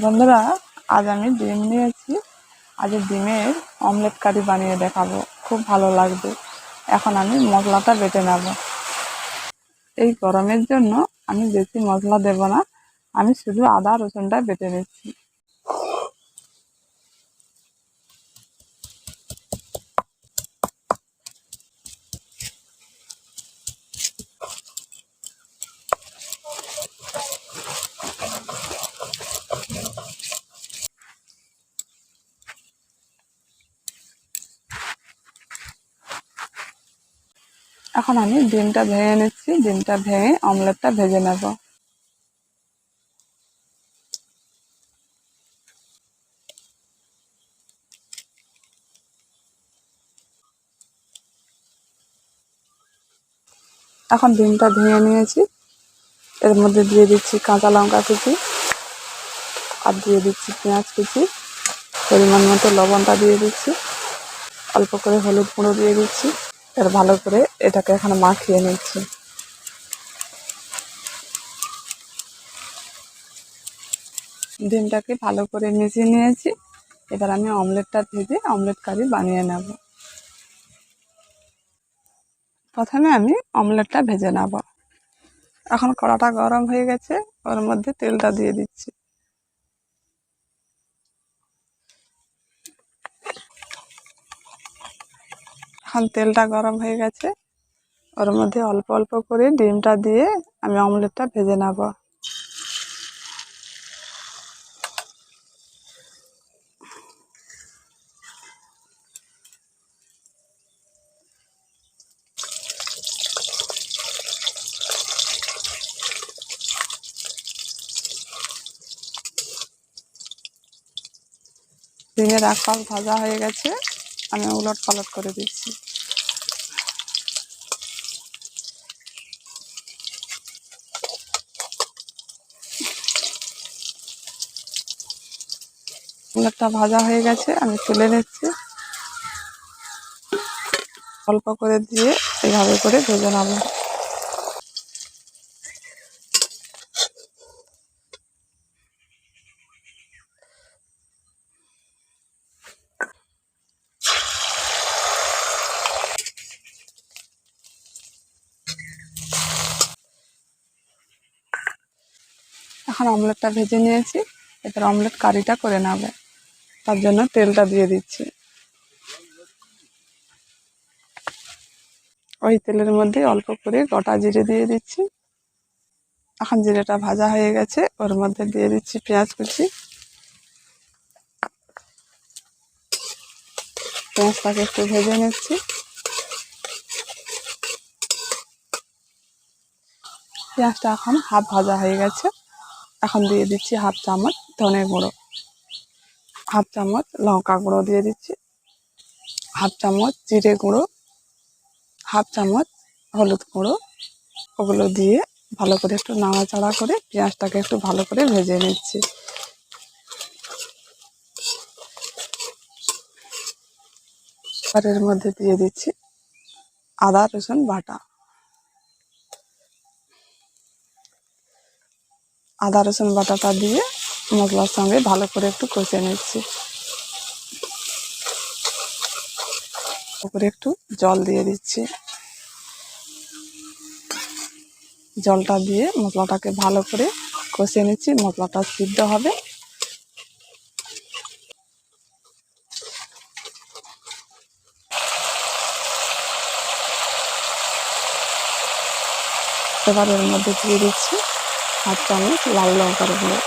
বন্ধুরা, আজ আমি ডিম নিয়েছি। আজ ডিমের অমলেট কারি বানিয়ে দেখাবো। খুব ভালো লাগবে। এখন আমি মশলাটা বেটে নেব। এই গরমের জন্য আমি বেশি মশলা দেব না। আমি শুধু আদা রসুনটা বেটে নিচ্ছি। এখন আমি ডিমটা ভেঙে নিচ্ছি। ডিমটা ভেঙে অমলেটটা ভেজে নেব। এখন ডিমটা ভেঙে নিয়েছি। এর মধ্যে দিয়ে দিচ্ছি কাঁচা লঙ্কা কুচি আর দিয়ে দিচ্ছি পেঁয়াজ কুচি। পরিমাণ মতো লবণটা দিয়ে দিচ্ছি। অল্প করে হলুদ গুঁড়ো দিয়ে দিচ্ছি। এর ভালো করে এটাকে এখানে মাখিয়ে নিচ্ছি। ডিমটাকে ভালো করে মিশিয়ে নিয়েছি। এবার আমি অমলেটটা ভেজে অমলেট কারি বানিয়ে নেব। প্রথমে আমি অমলেটটা ভেজে নেব। এখন কড়াটা গরম হয়ে গেছে, ওর মধ্যে তেলটা দিয়ে দিচ্ছি। তেলটা গরম হয়ে গেছে। ওর মধ্যে অল্প অল্প করে ডিমটা দিয়ে আমি অমলেটটা ভেজে নেব। ডিমের এক ভাজা হয়ে গেছে। আমি উলট পালট করে দিচ্ছি। উলটটা ভাজা হয়ে গেছে, আমি তুলে নিচ্ছি। অল্প করে দিয়ে এইভাবে করে ভেজে নেব। এখন অমলেটটা ভেজে নিয়েছি। এবার অমলেট কারিটা করে নেব। তার জন্য তেলটা দিয়ে দিচ্ছি। ওই তেলের মধ্যে অল্প করে গোটা জিরে দিয়ে দিচ্ছি। এখন জিরেটা ভাজা হয়ে গেছে। ওর মধ্যে দিয়ে দিচ্ছি পেঁয়াজ কুচি। পেঁয়াজটাকে একটু ভেজে নিচ্ছি। পেঁয়াজটা এখন হাফ ভাজা হয়ে গেছে। এখন দিয়ে দিচ্ছি হাফ চামচ ধনে গুঁড়ো। হাফ চামচ লঙ্কা গুঁড়ো দিয়ে দিচ্ছি। হাফ চামচ জিরে গুঁড়ো। হাফ চামচ হলুদ গুঁড়ো। ওগুলো দিয়ে ভালো করে একটু নাড়াচাড়া করে পেঁয়াজটাকে একটু ভালো করে ভেজে নিচ্ছি। আর এর মধ্যে দিয়ে দিচ্ছি আদা রসুন বাটা। আদা, রসুন, বাটাটা দিয়ে মশলার সঙ্গে ভালো করে একটু কষে নিচ্ছি। উপরে একটু জল দিয়ে দিচ্ছি। জলটা দিয়ে মশলাটাকে ভালো করে কষে নিচ্ছি, মশলাটা সিদ্ধ হবে। এবার এর মধ্যে দিয়ে দিচ্ছি হাফ চামচ, লাল লঙ্কার গুঁড়ো।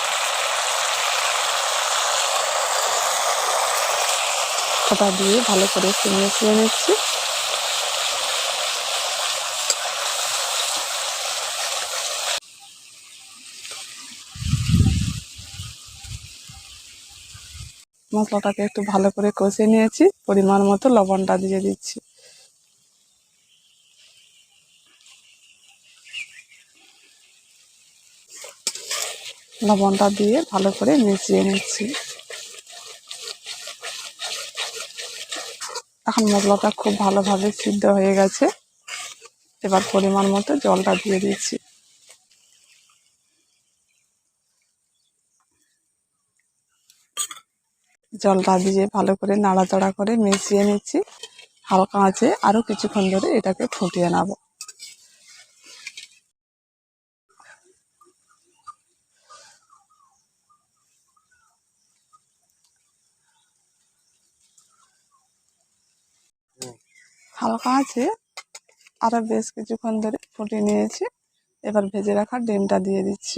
ওটা দিয়ে ভালো করে একটু মিশিয়ে নিচ্ছি। মশলাটাকে একটু ভালো করে কষে নিয়েছি। পরিমাণ মতো লবণটা দিয়ে দিচ্ছি। লবণটা দিয়ে ভালো করে মিশিয়ে নিচ্ছি। এখন মশলাটা খুব ভালোভাবে সিদ্ধ হয়ে গেছে। এবার পরিমাণ মতো জলটা দিয়ে দিচ্ছি। জলটা দিয়ে ভালো করে নাড়াচাড়া করে মিশিয়ে নিচ্ছি। হালকা আছে আরও কিছুক্ষণ ধরে এটাকে ফুটিয়ে নেব। হালকা আছে। আরও বেশ কিছুক্ষণ ধরে ফুটিয়ে নিয়েছি। এবার ভেজে রাখা ডিমটা দিয়ে দিচ্ছি।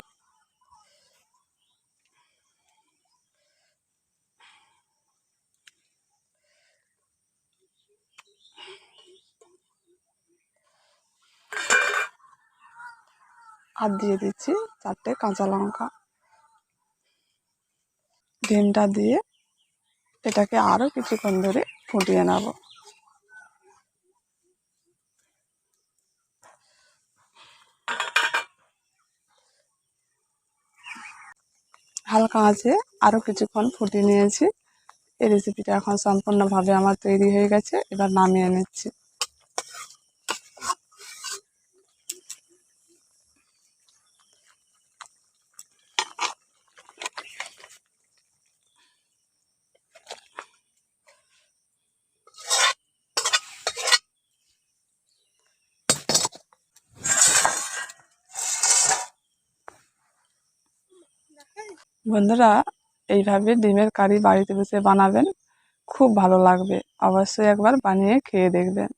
আর দিয়ে দিচ্ছি চারটে কাঁচা লঙ্কা। ডিমটা দিয়ে এটাকে আরও কিছুক্ষণ ধরে ফুটিয়ে নেব। হালকা আছে আরও কিছুক্ষণ ফুটিয়ে নিয়েছি। এই রেসিপিটা এখন সম্পূর্ণভাবে আমার তৈরি হয়ে গেছে, এবার নামিয়ে নিচ্ছি। বন্ধুরা, এইভাবে ডিমের কারি বাড়িতে বসে বানাবেন, খুব ভালো লাগবে। অবশ্যই একবার বানিয়ে খেয়ে দেখবেন।